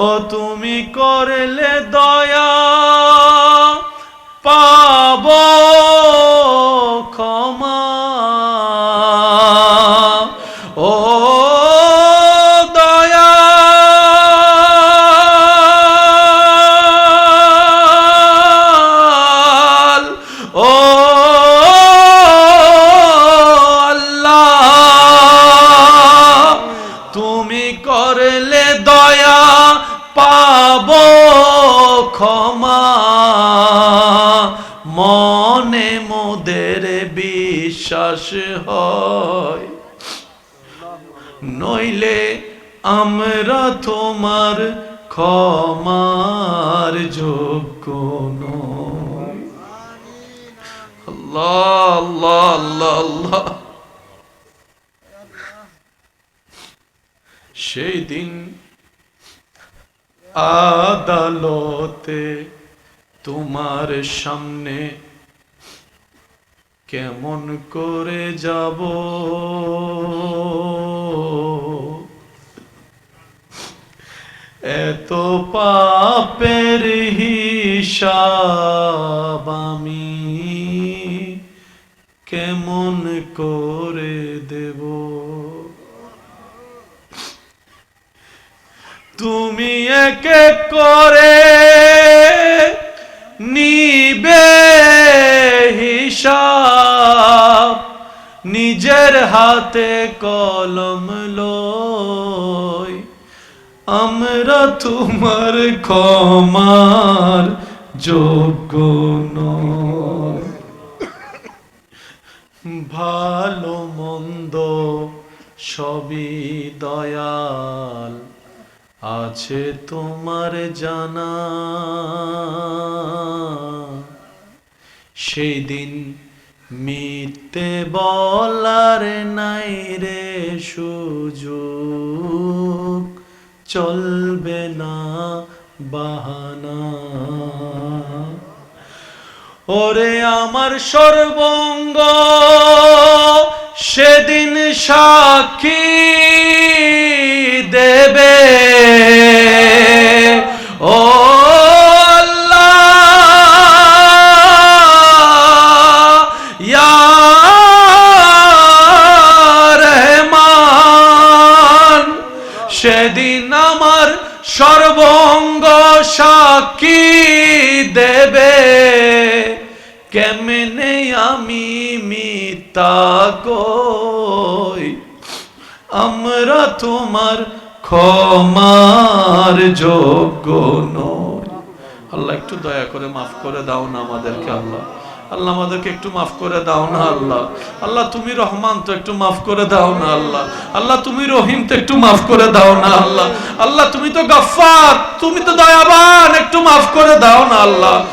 ও তুমি করলে দয়া পাব। পাব ক্ষমা। মনে মোদের বিশ্বাস হয়। নইলে আমরা তোমার ক্ষমার যোগ্য আল্লাহ। সেই দিন আদালতে তোমার সামনে কেমন করে যাব? এত পাপের হিসাব আমি কেমন করে দেব? তুমি এক করে নিবে হিসাব। নিজের হাতে কলম লই, আমরা তোমার ক্ষমার যোগ্য ভালো মন্দ সবই দয়াল। আছে তোমার জানা। সেই দিন মিথ্যে বলার নাই রে সুযোগ, চলবে না বাহানা। ওরে আমার সর্বঙ্গ, সেদিন সাক্ষী দেবে। সেদিন আমার সর্বঙ্গ সাক্ষী দেবে। কেমনে আমি মিতা কই? আমরা তোমার ক্ষমার যোগ্য নই। আল্লাহ, একটু দয়া করে মাফ করে দাও না আমাদেরকে, আল্লাহ। আল্লাহ আমাদেরকে একটু মাফ করে দাও না আল্লাহ। আল্লাহ, তুমি রহমান তো একটু মাফ করে দাও না আল্লাহ। আল্লাহ, তুমি রহিম তো একটু মাফ করে দাও না আল্লাহ। আল্লাহ, তুমি তো গফফার, তুমি তো দয়াবান, একটু মাফ করে দাও না আল্লাহ।